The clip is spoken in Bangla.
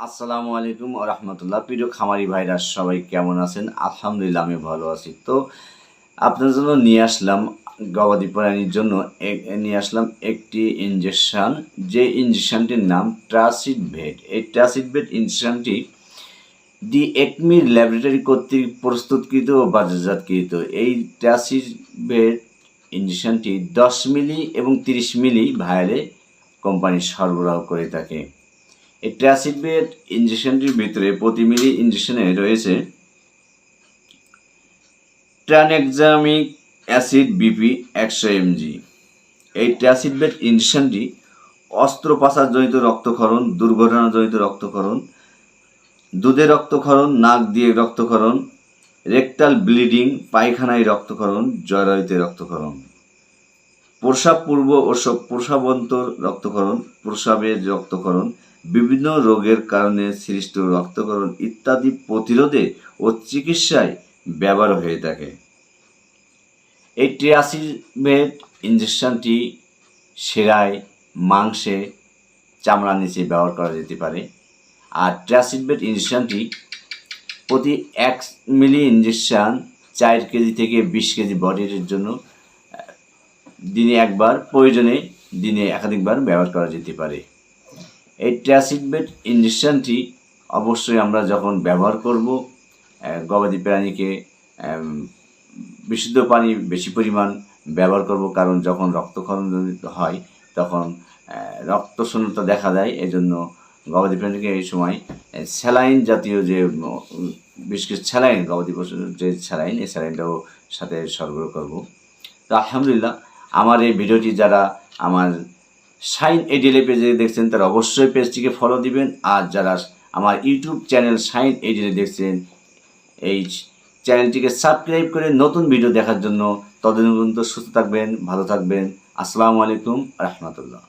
আসসালামু আলাইকুম রহমতুল্লাহ। প্রিয় খামারি ভাইরা, সবাই কেমন আছেন? আলহামদুলিল্লাহ, আমি ভালো আছি। তো আপনার জন্য নিয়ে আসলাম গবাদি প্রাণীর জন্য নিয়ে আসলাম একটি ইঞ্জেকশন যে ইঞ্জেকশনটির নাম ট্রাসিড ভেট এই ট্রাসিড ভেট ইঞ্জেকশনটি দি একমি ল্যাবরেটরি কর্তৃক প্রস্তুতকৃত ও বাজারজাতকৃত। এই ট্রাসিড ভেট ইঞ্জেকশনটি দশ মিলি এবং তিরিশ মিলি ভায়ালে কোম্পানি সরবরাহ করে থাকে। এই বেড ইঞ্জেকশনটির ভিতরে প্রতি মিলি ইঞ্জেকশনে রয়েছে ট্রানএক্সামিক অ্যাসিড বিপি একশো এমজি এই ট্রাসিড বেড ইঞ্জেকশনটি অস্ত্রোপচারজনিত রক্তক্ষরণ, দুর্ঘটনাজনিত রক্তক্ষরণ দুধে রক্তক্ষরণ, নাক দিয়ে রক্তক্ষরণ রেকটাল ব্লিডিং পায়খানায় রক্তক্ষরণ, জরায়ুতে রক্তক্ষরণ। প্রসাব পূর্ব ও সব প্রসাবন্তর রক্তক্ষরণ, প্রসাবের রক্তক্ষরণ বিভিন্ন রোগের কারণে সৃষ্ট রক্তকরণ ইত্যাদি প্রতিরোধে ও চিকিৎসায় ব্যবহার হয়ে থাকে। এই ট্রিয়াসিভেট ইঞ্জেকশনটি সেরায় মাংসে চামড়া নিচে ব্যবহার করা যেতে পারে। আর ট্রাসিডবেট ইঞ্জেকশনটি প্রতি এক মিলি ইঞ্জেকশান চার কেজি থেকে বিশ কেজি বডির জন্য দিনে একবার, প্রয়োজনে দিনে একাধিকবার ব্যবহার করা যেতে পারে। এই ট্রাসিডবেট ইঞ্জেকশনটি অবশ্যই আমরা যখন ব্যবহার করব গবাদি প্রাণীকে বিশুদ্ধ পানি বেশি পরিমাণ ব্যবহার করব কারণ যখন রক্তক্ষরণ হয় তখন রক্তশূন্যতা দেখা দেয়। এজন্য গবাদি প্রাণীকে এই সময় স্যালাইন জাতীয় যে বিশেষ স্যালাইন, গবাদি পশুর যে স্যালাইন, এই স্যালাইনটাও সাথে সরবরাহ করব। তো আলহামদুলিল্লাহ, আমার এই ভিডিওটি যারা আমার সাইন এডিএলএ পেজে দেখছেন তারা অবশ্যই পেজটিকে ফলো দিবেন। আর যারা আমার ইউটিউব চ্যানেল সাইন এডিএলএ দেখছেন, এই চ্যানেলটিকে সাবস্ক্রাইব করে নতুন ভিডিও দেখার জন্য তদন্ত সুস্থ থাকবেন, ভালো থাকবেন। আসসালামু আলাইকুম, রহমতুল্লাহ।